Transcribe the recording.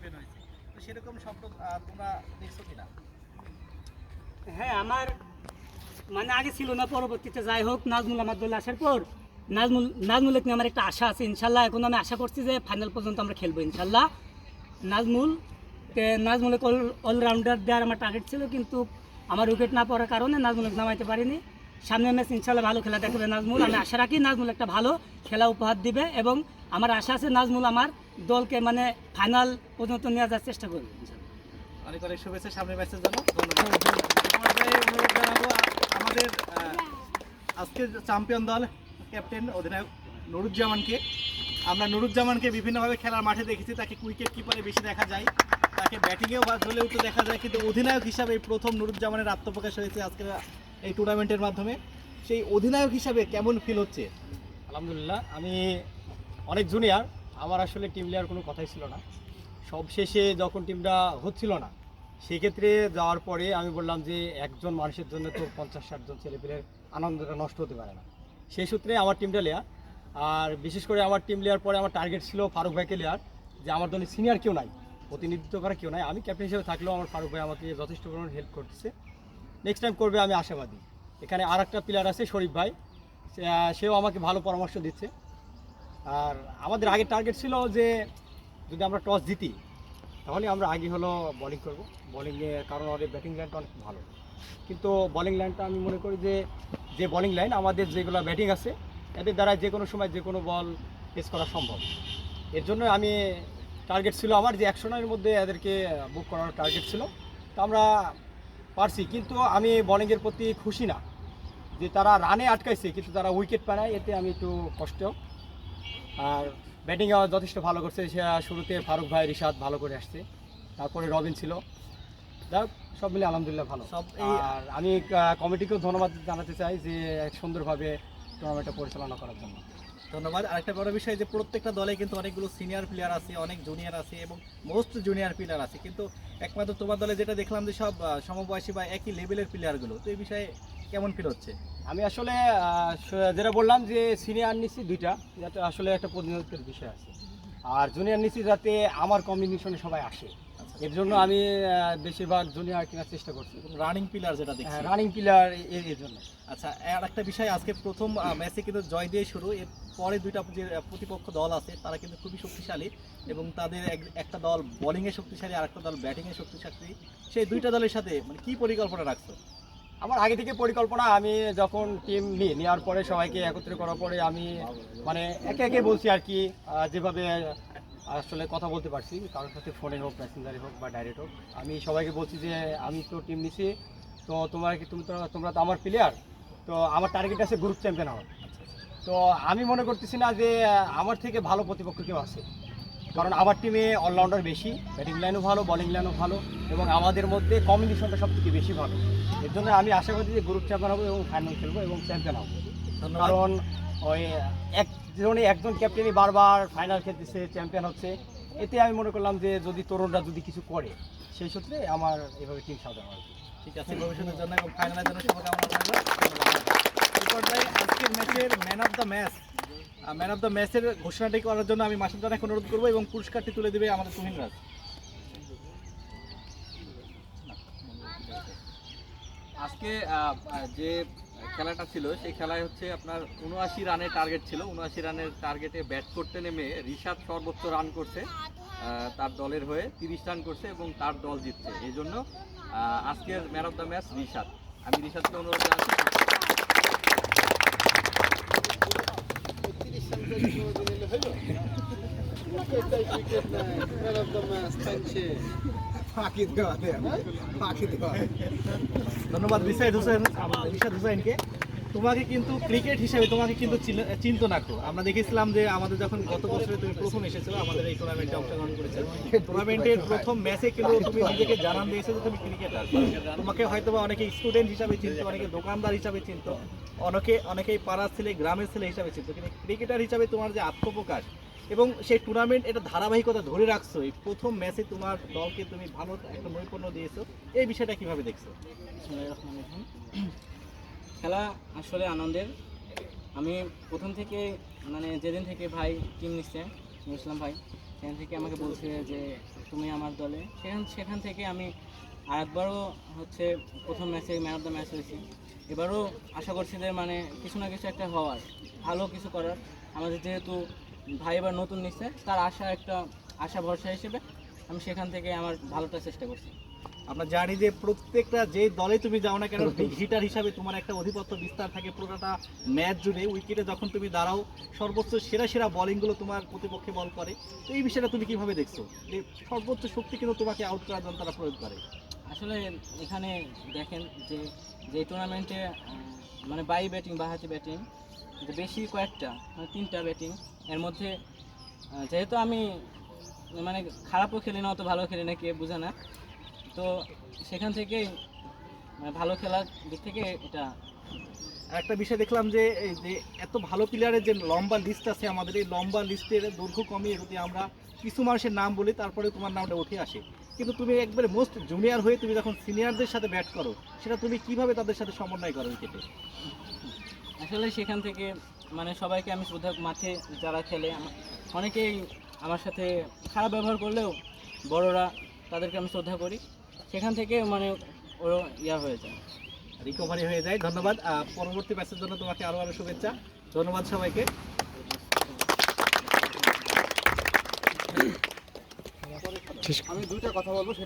Champion হয়েছে। তো সেরকম স্বপ্ন তোমরা দেখছ কিনা? হ্যাঁ আমার মানে আগে ছিল না, পরবর্তীতে যাই হোক, নাজমুল আমার দলে আসার পর, নাজমুল নাজমুলের নিয়ে আমার একটা আশা আছে, ইনশাল্লাহ, এখন আমি আশা করছি যে ফাইনাল পর্যন্ত আমরা খেলব, ইনশাল্লাহ। নাজমুল, তে নাজমুলের অলরাউন্ডার দেওয়ার আমার টার্গেট ছিল, কিন্তু আমার উইকেট না পড়ার কারণে নাজমুলকে নামাইতে পারিনি। সামনের ম্যাচ ইনশাল্লাহ ভালো খেলা দেখাবে নাজমুল। আমি আশা রাখি নাজমুল একটা ভালো খেলা উপহার দিবে এবং আমার আশা আছে নাজমুল আমার দলকে মানে ফাইনাল পর্যন্ত নিয়ে যাওয়ার চেষ্টা করবে অনেক অনেক শুভেচ্ছা সামনের ম্যাচের জন্য। আমাদের আজকের চ্যাম্পিয়ন দল ক্যাপ্টেন অধিনায়ক নুরুজ্জামানকে। আমরা নুরুজ্জামানকে বিভিন্নভাবে খেলার মাঠে দেখেছি, তাকে উইকেট কিপারে বেশি দেখা যায়। তাকে ব্যাটিংয়েও বা ঝোলেও তো দেখা যায়, কিন্তু অধিনায়ক হিসাবে প্রথম নুরুজ্জামানের আত্মপ্রকাশ হয়েছে আজকের এই টুর্নামেন্টের মাধ্যমে। সেই অধিনায়ক হিসাবে কেমন ফিল হচ্ছে? আলহামদুলিল্লাহ, আমি অনেক জুনিয়র আমার আসলে টিম লিডার কোনো কথাই ছিল না। সব শেষে যখন টিমটা হচ্ছিল না, সেক্ষেত্রে যাওয়ার পরে আমি বললাম যে, একজন মানুষের জন্য তো পঞ্চাশ ষাটজন ছেলেপেলের আনন্দটা নষ্ট হতে পারে না। সেই সূত্রে আমার টিমটা লেয়ার আর বিশেষ করে আমার টিম লেয়ার পরে আমার টার্গেট ছিল ফারুক ভাইকে লেয়ার যে আমার দলে সিনিয়র কেউ নাই, প্রতিনিধিত্ব করা কেউ নাই। আমি ক্যাপ্টেন হিসেবে থাকলেও আমার ফারুক ভাই আমাকে যথেষ্ট পরিমাণ হেল্প করতেছে। নেক্সট টাইম করবে, আমি আশাবাদী। এখানে আর একটা প্লেয়ার আছে, শরীফ ভাই। সেও আমাকে ভালো পরামর্শ দিচ্ছে। আর আমাদের আগের টার্গেট ছিল যে, যদি আমরা টস জিতি, তাহলে আমরা আগে হলো বলিং করব। বোলিংয়ে কারণ ওদের ব্যাটিং লাইনটা অনেক ভালো। কিন্তু বোলিং লাইনটা আমি মনে করি যে যে বোলিং লাইন আমাদের যেগুলো ব্যাটিং আছে, এদের দ্বারা যে কোনো সময় যে কোনো বল পেস করা সম্ভব। এর জন্য আমি টার্গেট ছিল আমার যে একশো রানের মধ্যে এদেরকে বুক করার টার্গেট ছিল। তো আমরা পারছি কিন্তু আমি বোলিংয়ের প্রতি খুশি না। যে তারা রানে আটকাইছে কিন্তু তারা উইকেট পায় এতে আমি একটু কষ্ট। আর ব্যাটিং যথেষ্ট ভালো করছে সে শুরুতে ফারুক ভাই রিশাদ ভালো করে আসছে। তারপরে রবিন ছিল। যাক সব মিলে আলহামদুলিল্লাহ ভালো। সব আর আমি কমিটিকেও ধন্যবাদ জানাতে চাই যে সুন্দরভাবে টুর্নামেন্টটা পরিচালনা করার জন্য। ধন্যবাদ। আরেকটা বড় বিষয় যে প্রত্যেকটা দলে কিন্তু অনেকগুলো সিনিয়র প্লেয়ার আছে, অনেক জুনিয়র আছে এবং মোস্ট জুনিয়র প্লেয়ার আছে। কিন্তু একমাত্র তোমার দলে যেটা দেখলাম যে সব সমবয়সী বা একই লেভেলের প্লেয়ারগুলো তো এই বিষয়ে কেমন ফিল হচ্ছে? আমি আসলে যেটা বললাম যে সিনিয়র নিচ্ছি দুইটা, যাতে আসলে একটা প্রতিনিধিত্বের বিষয় আছে। আর জুনিয়র নিচ্ছি যাতে আমার কম্বিনেশনে সবাই আসে। এর জন্য আমি বেশিরভাগ জুনিয়র কেনার চেষ্টা করছি। রানিং প্লেয়ার যেটা দেখছি। রানিং প্লেয়ার এর জন্য। আচ্ছা আর একটা বিষয় আজকে প্রথম ম্যাচে কিন্তু জয় দিয়ে শুরু। এর পরে দুইটা যে প্রতিপক্ষ দল আছে তারা কিন্তু খুবই শক্তিশালী এবং তাদের এক- একটা দল বোলিংয়ে শক্তিশালী আর একটা দল ব্যাটিংয়ে শক্তিশালী। সেই দুইটা দলের সাথে মানে কি পরিকল্পনা রাখছো? আমার আগে থেকে পরিকল্পনা আমি যখন টিম নিই নেওয়ার পরে সবাইকে একত্রে করার পরে আমি মানে একে একে বলছি আর কি যেভাবে আসলে কথা বলতে পারছি কারোর সাথে ফোনে হোক মেসেঞ্জারে হোক বা ডাইরেক্ট হোক। আমি সবাইকে বলছি যে, আমি তো টিম নিছি, তো তোমার কি, তুমি তো, তোমরা তো আমার প্লেয়ার তো আমার টার্গেট আছে গ্রুপ চ্যাম্পিয়ন হওয়ার। তো আমি মনে করতেছি না যে, আমার থেকে ভালো প্রতিপক্ষ কেউ আছে। কারণ আমার টিমে অলরাউন্ডার বেশি ব্যাটিং লাইনও ভালো বলিং লাইনও ভালো, এবং আমাদের মধ্যে কম্বিনেশনটা সব থেকে বেশি ভালো। এর জন্য আমি আশা করি যে গ্রুপ চ্যাম্পিয়ন হব এবং ফাইনাল খেলব এবং চ্যাম্পিয়ন হব। কারণ ওই একজনই একজন ক্যাপ্টেনই বারবার ফাইনাল খেলতেছে চ্যাম্পিয়ন হচ্ছে। এতে আমি মনে করলাম যে যদি তরুণরা যদি কিছু করে সেই সূত্রে আমার এভাবে টিম সাজানো আর কি। ঠিক আছে ভবিষ্যতের জন্য এবং ফাইনালের জন্য শুভকামনা থাকল আজকের ম্যাচের man of the match man of the ম্যাচের ঘোষণাটি করার জন্য আমি মাসুদ জানাকে অনুরোধ করব এবং পুরস্কারটি তুলে দেবে আমাদের তুহিন রাজ। আজকে যে খেলাটা ছিল, সেই খেলায় হচ্ছে আপনার উনআশি রানের টার্গেট ছিল। উনআশি রানের টার্গেটে ব্যাট করতে নেমে রিশাদ সর্বোচ্চ রান করছে তার দলের হয়ে তিরিশ রান করছে এবং তার দল জিতছে। এই জন্য আজকের man of the match Rishad. আমি রিশাদকে অনুরোধ জানাচ্ছি। ধন্যবাদ রিসাইদ হোসেন রিশাদ হুসাইনকে তোমাকে কিন্তু ক্রিকেট হিসেবে তোমাকে কিন্তু চিন- চিনতো না আমরা দেখেছিলাম যে আমাদের যখন গত বছরে তুমি প্রথম এসেছ আমাদের এই টুর্নামেন্টে অংশগ্রহণ করেছ টুর্নামেন্টের প্রথম ম্যাচে কিন্তু তুমি নিজেকে জানান দিয়েছ যে তুমি ক্রিকেটার তোমাকে হয়তো বা অনেকে স্টুডেন্ট হিসাবে চিনতো, অনেকে দোকানদার হিসাবে চিনতো, অনেকে অনেকেই পাড়ার ছেলে, গ্রামের ছেলে হিসাবে চিনতো, কিন্তু ক্রিকেটার হিসাবে তোমার যে আত্মপ্রকাশ এবং সেই টুর্নামেন্ট এটা ধারাবাহিকতা ধরে রাখছো। এই প্রথম ম্যাচে তোমার দলকে তুমি ভালো একটা নৈপুণ্য দিয়েছ। এই বিষয়টা কীভাবে দেখছ? খেলা আসলে আনন্দের। আমি প্রথম থেকে মানে যেদিন থেকে ভাই টিম নিচ্ছে ইসলাম ভাই সেখান থেকে আমাকে বলছে যে, তুমি আমার দলে। সেখান সেখান থেকে আমি আর একবারও হচ্ছে প্রথম ম্যাচে ম্যান অফ দ্য ম্যাচ হয়েছি। এবারও আশা করছি যে মানে কিছু না কিছু একটা হওয়ার, ভালো কিছু করার। আমাদের যেহেতু ভাই এবার নতুন নিচ্ছে তার আশা একটা আশা ভরসা হিসেবে আমি সেখান থেকে আমার ভালোটা চেষ্টা করছি। আমরা জানি যে প্রত্যেকটা যে দলে তুমি যাও না কেন হিটার হিসাবে তোমার একটা অধিপত্য বিস্তার থাকে পুরোটা ম্যাচ জুড়ে। উইকেটে যখন তুমি দাঁড়াও সর্বোচ্চ সেরা সেরা বোলিংগুলো তোমার প্রতিপক্ষে বল করে। তো এই বিষয়টা তুমি কীভাবে দেখছ? যে সর্বোচ্চ শক্তি কিন্তু তোমাকে আউট করার জন্য তারা প্রয়োগ করে। আসলে এখানে দেখেন যে যে টুর্নামেন্টে মানে বাই ব্যাটিং বা হাতি ব্যাটিং বেশি কয়েকটা মানে তিনটা ব্যাটিং এর মধ্যে যেহেতু আমি মানে খারাপও খেলি না, অত ভালো খেলি না, কে বোঝে না। তো সেখান থেকেই মানে ভালো খেলার দিক থেকে এটা। একটা বিষয় দেখলাম যে, এই যে এত ভালো প্লেয়ারের যে লম্বা লিস্ট আছে, আমাদের এই লম্বা লিস্টের দৈর্ঘ্য কমিয়ে যদি আমরা কিছু মানুষের নাম বলি তারপরে তোমার নামটা উঠে আসে। কিন্তু তুমি একবারে মোস্ট জুনিয়র হয়ে তুমি যখন সিনিয়রদের সাথে ব্যাট করো, সেটা তুমি কীভাবে তাদের সাথে সমন্বয় করো উইকেটে আসলে সেখান থেকে মানে সবাইকে আমি শ্রদ্ধা মাঠে যারা খেলে আমা- অনেকেই আমার সাথে খারাপ ব্যবহার করলেও বড়রা তাদেরকে আমি শ্রদ্ধা করি। সেখান থেকে মানে ওরা ইয়া হয়ে যায়। রিকভারি হয়ে যায়। ধন্যবাদ। পরবর্তী ম্যাচের জন্য তোমাকে আরও আরও শুভেচ্ছা। ধন্যবাদ সবাইকে। আমি দুইটা কথা বলব